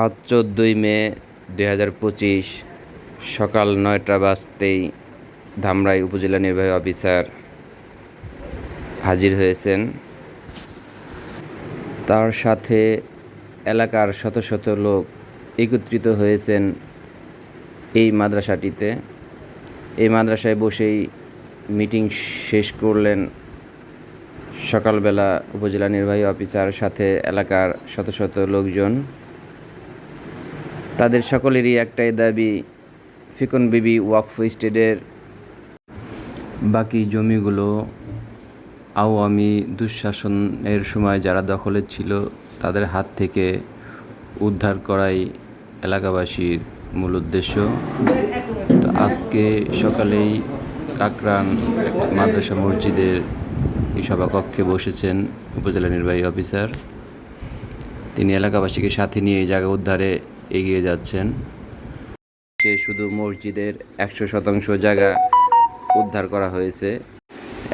আজ চোদ্দোই মে, দুই হাজার পঁচিশ, সকাল নয়টা বাজতেই ধামরাই উপজেলা নির্বাহী অফিসার হাজির হয়েছেন। তার সাথে এলাকার শত শত লোক একত্রিত হয়েছেন এই মাদ্রাসাটিতে। এই মাদ্রাসায় বসেই মিটিং শেষ করলেন সকালবেলা উপজেলা নির্বাহী অফিসার, সাথে এলাকার শত শত লোকজন। তাদের সকলেরই একটাই দাবি, ফিকন বিবি ওয়াকফ স্টেটের বাকি জমিগুলো আওয়ামী দুঃশাসনের সময় যারা দখলে ছিল, তাদের হাত থেকে উদ্ধার করাই এলাকাবাসীর মূল উদ্দেশ্য। তো আজকে সকালেই কাকরান মাদ্রাসা মসজিদের এই সভাকক্ষে বসেছেন উপজেলা নির্বাহী অফিসার। তিনি এলাকাবাসীকে সাথে নিয়ে এই জায়গা উদ্ধারে এগিয়ে যাচ্ছেন। সে শুধু মসজিদের একশো শতাংশ জায়গা উদ্ধার করা হয়েছে।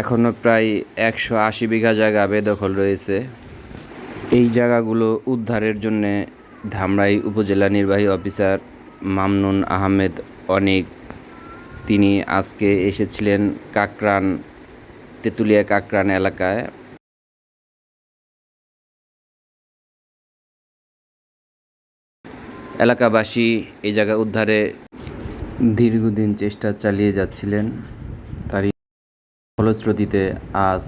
এখনও প্রায় একশো আশি বিঘা জায়গা বেদখল রয়েছে। এই জায়গাগুলো উদ্ধারের জন্যে ধামরাই উপজেলা নির্বাহী অফিসার মামনুন আহমেদ অনেক। তিনি আজকে এসেছিলেন কাকরান, তেঁতুলিয়া কাকরান এলাকায়। এলাকাবাসী এই জায়গা উদ্ধারে দীর্ঘদিন চেষ্টা চালিয়ে যাচ্ছিলেন। তারই ফলশ্রুতিতে আজ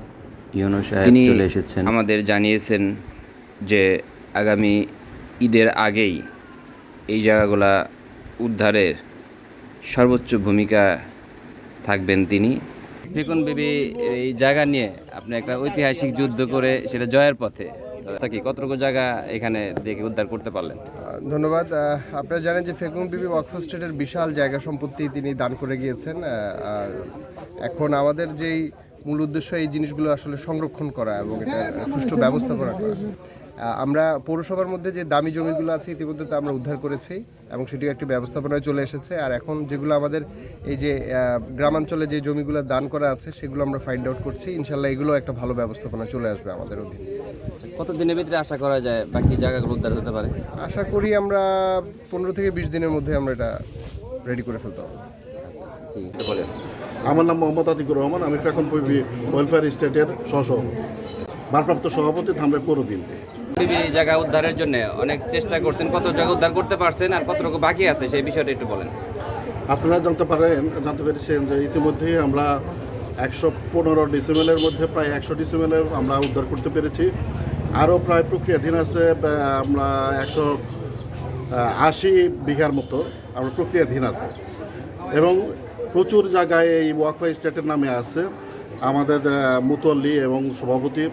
ইউনো সাহেব তিনি চলে এসেছেন। আমাদের জানিয়েছেন যে আগামী ঈদের আগেই এই জায়গাগুলা উদ্ধারের সর্বোচ্চ ভূমিকা থাকবেন তিনি। দেখুন বিবি এই জায়গা নিয়ে আপনি একটা ঐতিহাসিক যুদ্ধ করে সেটা জয়ের পথে। কি কতটুকু জায়গা এখানে দেখে উদ্ধার করতে পারলেন? ধন্যবাদ। আপনারা জানেন যে ফেকুম বিবি ওয়াকফ স্টেটের বিশাল জায়গা সম্পত্তি তিনি দান করে গিয়েছেন এখন আমাদের যেই মূল উদ্দেশ্য এই জিনিসগুলো আসলে সংরক্ষণ করা এবং এটা সুষ্ঠু ব্যবস্থাপনা করা। আমরা পৌরসভার মধ্যে যে দামি জমিগুলো আছে ইতিমধ্যে তা আমরা উদ্ধার করেছি এবং সেটি একটি ব্যবস্থাপনায় চলে এসেছে। আর এখন যেগুলো আমাদের এই যে গ্রামাঞ্চলে যে জমিগুলো দান করা আছে সেগুলো আমরা ফাইন্ড আউট করছি। ইনশাল্লাহ এগুলো একটা ভালো ব্যবস্থাপনা চলে আসবে আমাদের অধীনে। কত দিনের ভিতরে আশা করা যায় বাকি জায়গাগুলো উদ্ধার হতে পারে? আশা করি আমরা পনেরো থেকে বিশ দিনের মধ্যে আমরা এটা রেডি করে ফেলতে পারব। আচ্ছা আচ্ছা বলেন। আমার নাম মোহাম্মদ আতিকুর রহমান। আমি পৈবি ওয়েলফেয়ার স্টেটের সহসভাপতি। ভারপ্রাপ্ত সভাপতি ধামরাই পৌর বিএনপি এই জায়গা উদ্ধারের জন্য অনেক চেষ্টা করছেন, কত জায়গা উদ্ধার করতে পারছেন আর কতটুকু বাকি আছে, সেই বিষয়টা একটু বলেন। আপনারা জানতে পারেন, জানতে পেরেছেন যে ইতিমধ্যেই আমরা একশো পনেরো ডিসিমেলের মধ্যে প্রায় একশো ডিসিমেলের আমরা উদ্ধার করতে পেরেছি। আরও প্রায় প্রক্রিয়াধীন আছে আমরা একশো আশি বিঘার মতো আমরা প্রক্রিয়াধীন আছে। এবং প্রচুর জায়গায় এই ওয়াকফাই স্টেটের নামে আছে। আমাদের মুতল্লি এবং সভাপতি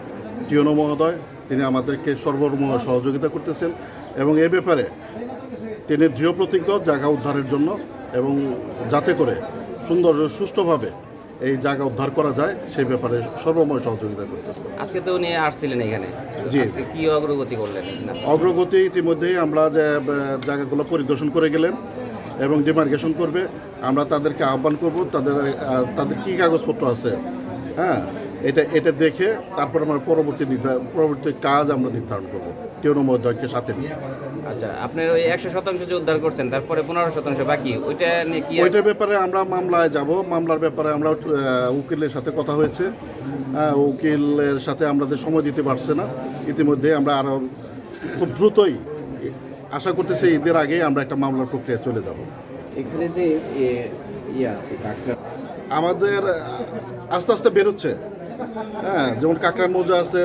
টিয়নো মহোদয় তিনি আমাদেরকে সর্বর্ম সহযোগিতা করতেছেন এবং এ ব্যাপারে তিনি দৃঢ় প্রতিজ্ঞ জায়গা উদ্ধারের জন্য এবং যাতে করে সুন্দর সুষ্ঠুভাবে এই জায়গা উদ্ধার করা যায় সেই ব্যাপারে সর্বময় সহযোগিতা করতেছে আজকে তো উনি আসছিলেন এখানে। জি। কি অগ্রগতি করলেন অগ্রগতি ইতিমধ্যেই আমরা যে জায়গাগুলো পরিদর্শন করে গেলেন এবং ডিমার্কেশন করবে আমরা তাদেরকে আহ্বান করব তাদের তাদের কী কাগজপত্র আছে? হ্যাঁ এটা এটা দেখে তারপর আমরা পরবর্তী নির্ধারণ পরবর্তী কাজ আমরা নির্ধারণ করব। টিউনো মহোদয়কে সাথে নিয়ে। আচ্ছা আপনার ওই একশো শতাংশ যে উদ্ধার করছেন তারপরে পনেরো শতাংশ বাকি ওইটা নিয়ে কি ওইটার ব্যাপারে আমরা মামলায় যাব। মামলার ব্যাপারে আমরা উকিলের সাথে কথা হয়েছে। হ্যাঁ, উকিলের সাথে আমাদের সময় দিতে পারছে না ইতিমধ্যে আমরা আরও খুব দ্রুতই আশা করতেছি ঈদের আগে আমরা একটা মামলার প্রক্রিয়া চলে যাব। এখানে যে এ- ইয়ে আছে আমাদের আস্তে আস্তে বেরোচ্ছে। হ্যাঁ যেমন কাঁকড়া মৌজা আছে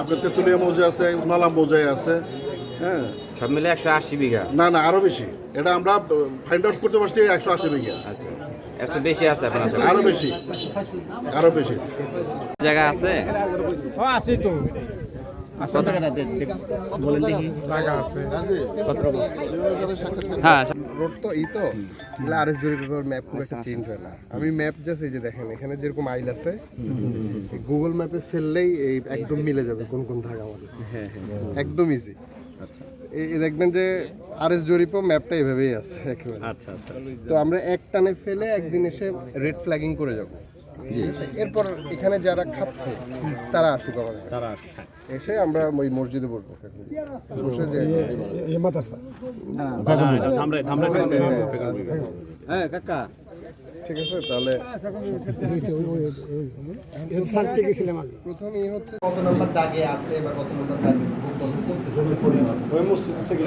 আপনার তেঁতুলিয়া মৌজা আছে নালা মৌজায় আছে হ্যাঁ। সব মিলে একশো আশি বিঘা। না না আরও বেশি। এটা আমরা ফাইন্ড আউট করতে পারছি একশো আশি বিঘা। আচ্ছা একশো বেশি আছে আপনার আরও বেশি আরও বেশি। জায়গা আছে? কত বলেন দেখি। হ্যাঁ রোড তো এই তো। আর এস জরিপ ম্যাপ খুব একটা চেঞ্জ হয় না। আমি ম্যাপ জাস্ট এই যে দেখেন এখানে যেরকম আইল আছে গুগল ম্যাপে ফেললেই এই একদম মিলে যাবে কোন কোন ধারা আমাদের। একদম ইজি এই দেখবেন যে আর এস জরিপও ম্যাপটা এভাবেই আছে একেবারে। আচ্ছা আচ্ছা তো আমরা এক টানে ফেলে একদিন এসে রেড ফ্ল্যাগিং করে যাব। এরপর এখানে যারা খাচ্ছে তারা আসুক আমাদের তারা আসে হ্যাঁ। এসে আমরা ওই মসজিদে বসবো বসে যে বিবি হ্যাঁ কাকা। ঠিক আছে তাহলে প্রথমেই হচ্ছে কত নম্বর দাগে আছে বা কত নম্বর দাগে ভোগ কত করতেছে? ওই মসজিদ থেকে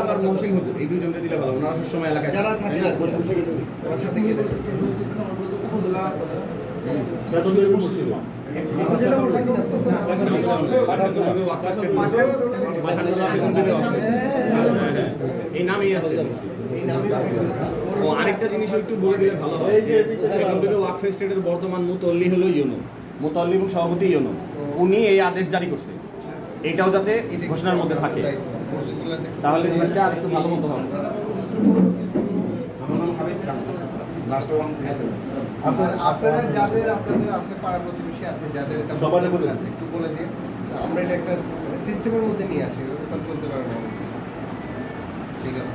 আবার মহসিন হুজুর এই দুজনকে দিলে ভালো ওনারা সবসময় এলাকায় যারা থাকে না। মসজিদ সেক্রেটারি ওনার সাথে গিয়ে দেখতে এই নামেই আছে। ও আরেকটা জিনিস একটু বলে দিলে ভালো হয় ফেকান ওয়াকফ স্টেটের বর্তমান মুতল্লি হলো ইউনো। মুতল্লি এবং সভাপতি ইউনো। উনি এই আদেশ জারি করছে। এটাও যাতে ঘোষণার মধ্যে থাকে। তাহলে জিনিসটা আরেকটু ভালো মতো হবে। আমার নাম হাবিব খান। লাস্ট ওয়ান আপনার আপনারা যাদের আপনাদের আছে পাড়া প্রতিবেশী আছে যাদের এটা আছে একটু বলে দিয়ে আমরা এটা একটা সিস্টেমের মধ্যে নিয়ে আসি তাহলে চলতে পারে না। ঠিক আছে।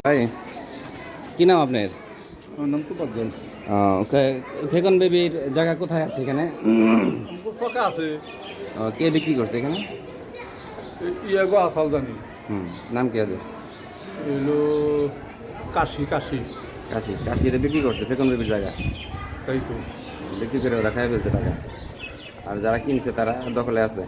ভাই কি নাম আপনার? নাম তো ফেকন বেবির জায়গা কোথায় আছে এখানে? ফাঁকা আছে কে বিক্রি করছে এখানে ইয়াগো আসাল জানি হুম নাম কি ওদের এলো কাশি কাশি কাশি কাশিতে বিক্রি করছে ফেকন বেবির জায়গা তাই তো বিক্রি করে ওরা খাই ফেলছে টাকা আর যারা কিনছে তারা দখলে আছে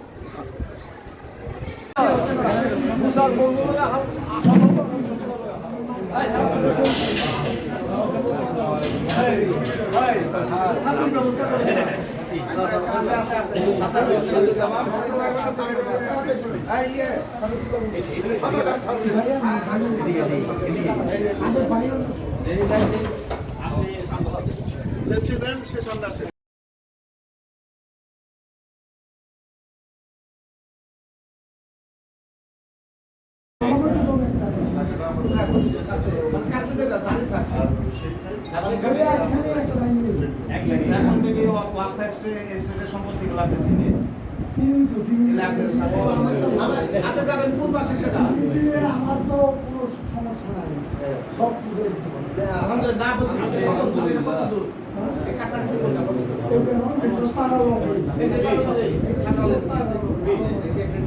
ছিলেন সে এখন বেবি ওয়াকফ স্টেটের সম্পত্তিগুলো আপনি চিনেন আপনি যাবেন কোন পাশে সেটা আমার তো কোনো সমস্যা নাই সব পুজো আলহামদুলিল্লাহ না বলছি কত দূর কত দূর কাছাকাছি কোনটা কত দূর পাড়া লোক এই যে না এই সাকালে একটা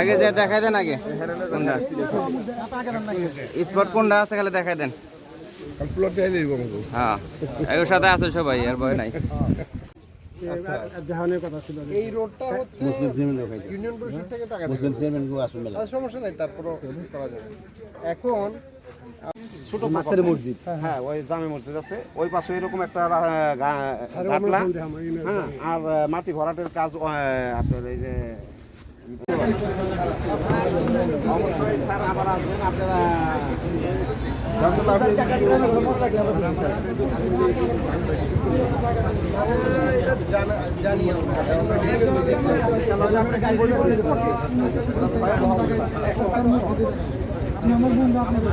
আগে যে দেখাই দেন আগে। কোনটা? স্পট কোনটা আছে খালি দেখাই দেন। হ্যাঁ এগুলোর সাথে আছে সবাই আর ভয় নাই। এই রোডটা ইউনিয়ন পরিষদ থেকে টাকা আচ্ছা, সমস্যা নাই তারপরও করা যাবে এখন হ্যাঁ ওই জামে মসজিদ আছে। ওই পাশে এরকম একটা হ্যাঁ আর মাটি ভরাটের কাজ আপনার এই যে অবশ্যই স্যার আবার আসবেন আপনারা জানি আমি আমার বন্ধু আপনাদের